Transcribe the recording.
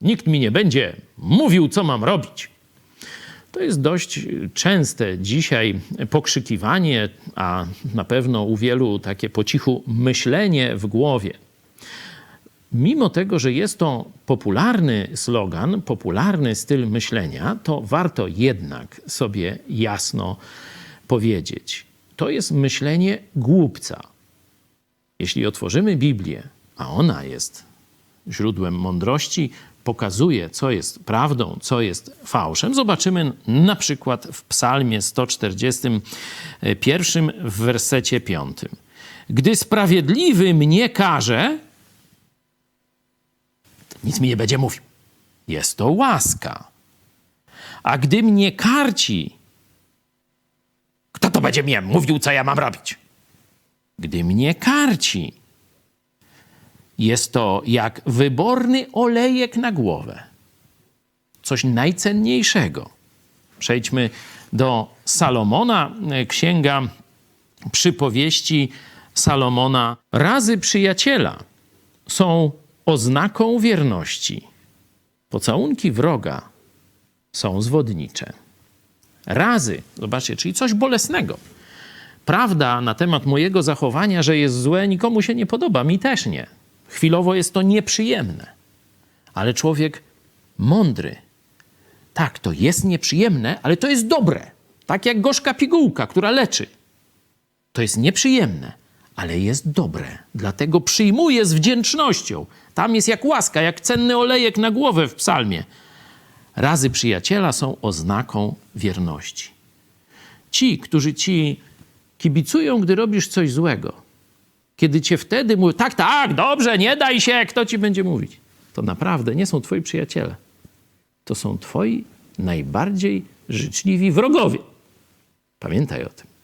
Nikt mi nie będzie mówił, co mam robić. To jest dość częste dzisiaj pokrzykiwanie, a na pewno u wielu takie po cichu myślenie w głowie. Mimo tego, że jest to popularny slogan, popularny styl myślenia, to warto jednak sobie jasno powiedzieć: to jest myślenie głupca. Jeśli otworzymy Biblię, a ona jest źródłem mądrości, pokazuje, co jest prawdą, co jest fałszem. Zobaczymy na przykład w Psalmie 141 w wersecie 5. Gdy sprawiedliwy mnie karze, nic mi nie będzie mówił. Jest to łaska. A gdy mnie karci, kto to będzie mnie mówił, co ja mam robić? Gdy mnie karci, jest to jak wyborny olejek na głowę. Coś najcenniejszego. Przejdźmy do Salomona, księga przypowieści Salomona. Razy przyjaciela są oznaką wierności. Pocałunki wroga są zwodnicze. Razy, zobaczcie, czyli coś bolesnego. Prawda na temat mojego zachowania, że jest złe, nikomu się nie podoba, mi też nie. Chwilowo jest to nieprzyjemne. Ale człowiek mądry, tak, to jest nieprzyjemne, ale to jest dobre. Tak jak gorzka pigułka, która leczy. To jest nieprzyjemne, ale jest dobre. Dlatego przyjmuję z wdzięcznością. Tam jest jak łaska, jak cenny olejek na głowę w psalmie. Razy przyjaciela są oznaką wierności. Ci, którzy ci kibicują, gdy robisz coś złego, kiedy cię wtedy mówią, tak, tak, dobrze, nie daj się, kto ci będzie mówić, to naprawdę nie są twoi przyjaciele. To są twoi najbardziej życzliwi wrogowie. Pamiętaj o tym.